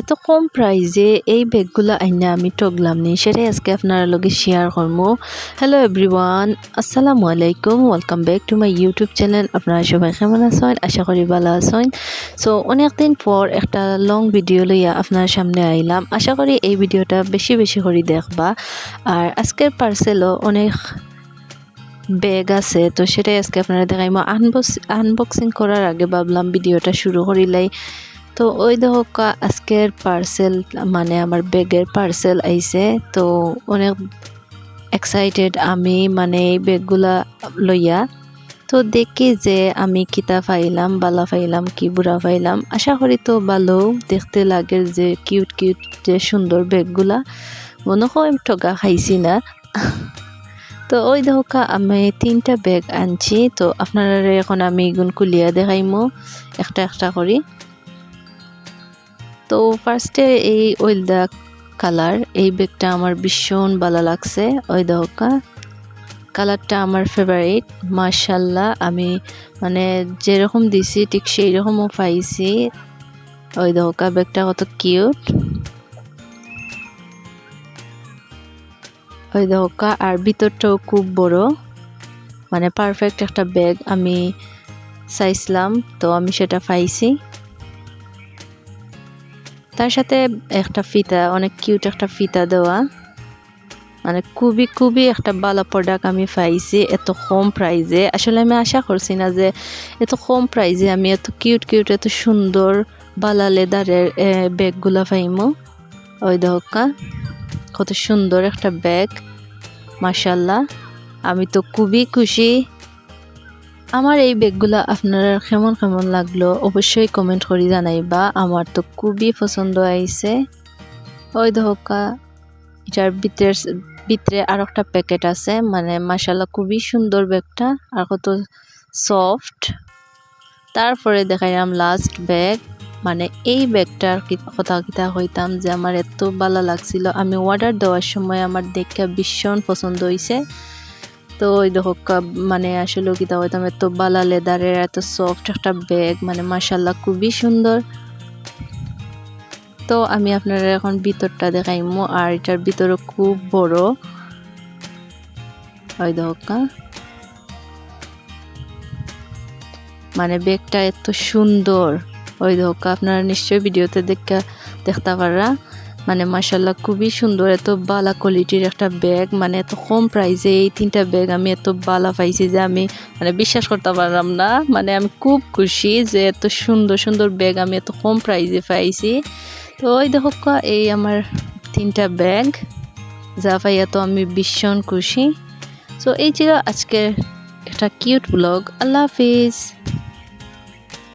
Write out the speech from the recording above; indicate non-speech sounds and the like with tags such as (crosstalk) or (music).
এত কম প্রাইজে এই ব্যাগগুলো আইনা আমি ঠগলাম নি। সেটাই আজকে আপনারা লগে শেয়ার করব হ্যালো এভরিওয়ান আসসালামু আলাইকুম। Welcome back to my YouTube channel আপনারা সবাই কেমন আছেন? আশা করি ভালো আছেন। সো অনেকদিন পর একটা লং ভিডিও লইয়া আপনার সামনে আইলাম। আশা করি এই ভিডিওটা বেশি বেশি করে দেখবা। আর আজকের পার্সেলও অনেক ব্যাগ আছে, তো সেটাই আজকে আপনারা দেখাইমো। আনবক্সিং করার আগে ভাবলাম ভিডিওটা শুরু করিলাই তো ওই দেখো আজকের পার্সেল মানে আমার ব্যাগের পার্সেল আইছে, তো অনেক এক্সাইটেড আমি মানে এই ব্যাগগুলা লইয়া, তো দেখি যে আমি কিতা পাইলাম, বালা পাইলাম, কি বুড়া পাইলাম। আশা করি তো ভালো, দেখতে লাগে যে কিউট কিউট যে সুন্দর ব্যাগগুলা মনে হয় ঠগা খাইছি না। (laughs) তো ওই দেখা আমি তিনটা ব্যাগ আনছি, তো আপনারা এখন আমি এগুন কুলিয়া দেখাইমো, একটা একটা করি। তো ফার্স্টে এই ওইলদা কালার এই ব্যাগটা আমার ভীষণ ভালো লাগছে ওই দহকা কালারটা আমার ফেভারিট মার্শাল্লাহ আমি মানে যেরকম দিছি, ঠিক সেই রকমও পাইছি ওই দহকা ব্যাগটা কত কিউট ওই দহকা আর ভিতরটাও খুব বড়। মানে পারফেক্ট একটা ব্যাগ আমি চাইছিলাম, তো আমি সেটা পাইছি। তার সাথে একটা ফিতা, অনেক কিউট একটা ফিতা দেওয়া। মানে খুবই খুবই একটা ভালো প্রোডাক্ট আমি পাইছি, এত কম প্রাইজে আসলে আমি আশা করছি না যে এত কম প্রাইজে আমি এত কিউট কিউট এত সুন্দর, বালা লেদারের ব্যাগগুলা পাইমো। ওই দহকা কত সুন্দর একটা ব্যাগ মাসাল্লাহ আমি তো খুবই খুশি। আমার এই ব্যাগগুলো আপনার কেমন কেমন লাগল অবশ্যই কমেন্ট করে জানাইবা। আমার তো খুবই পছন্দ আইছে ওই ধোকা এটার ভিতরে ভিতরে আর একটা প্যাকেট আছে। মানে মাসাল্লাহ খুবই সুন্দর ব্যাগটা, আর কত সফট তারপরে দেখাইলাম লাস্ট ব্যাগ মানে এই ব্যাগটার কথা কিতা হইতাম যে আমার এত ভালো লাগছিল। আমি অর্ডার দেওয়ার সময় আমার দেখে ভীষণ পছন্দ হয়েছে তো ওই দেখো মানে আসলে কি কিতা হইতাম এত বালা লেদারের এত সফট একটা ব্যাগ মানে মাসাল্লাহ খুবই সুন্দর। তো আমি আপনারা এখন ভিতরটা দেখাইমো, আর এটার ভিতরে খুব বড়। ওই দেখো মানে ব্যাগটা এত সুন্দর। ওই দেখো আপনারা নিশ্চয়ই ভিডিওতে দেখা, দেখতে পারা মানে মাসাল্লাহ খুবই সুন্দর, এত বালা কোয়ালিটির একটা ব্যাগ মানে এত কম প্রাইসে এই তিনটা ব্যাগ আমি এত বালা পাইছি যে আমি মানে বিশ্বাস করতে পারলাম না। মানে আমি খুব খুশি যে এত সুন্দর সুন্দর ব্যাগ আমি এত কম প্রাইসে পাইছি। তো ওই দেখো এই আমার তিনটা ব্যাগ যা পাইয়া তো আমি ভীষণ খুশি। তো এই ছিল আজকের একটা কিউট ব্লগ আল্লাহ হাফিজ।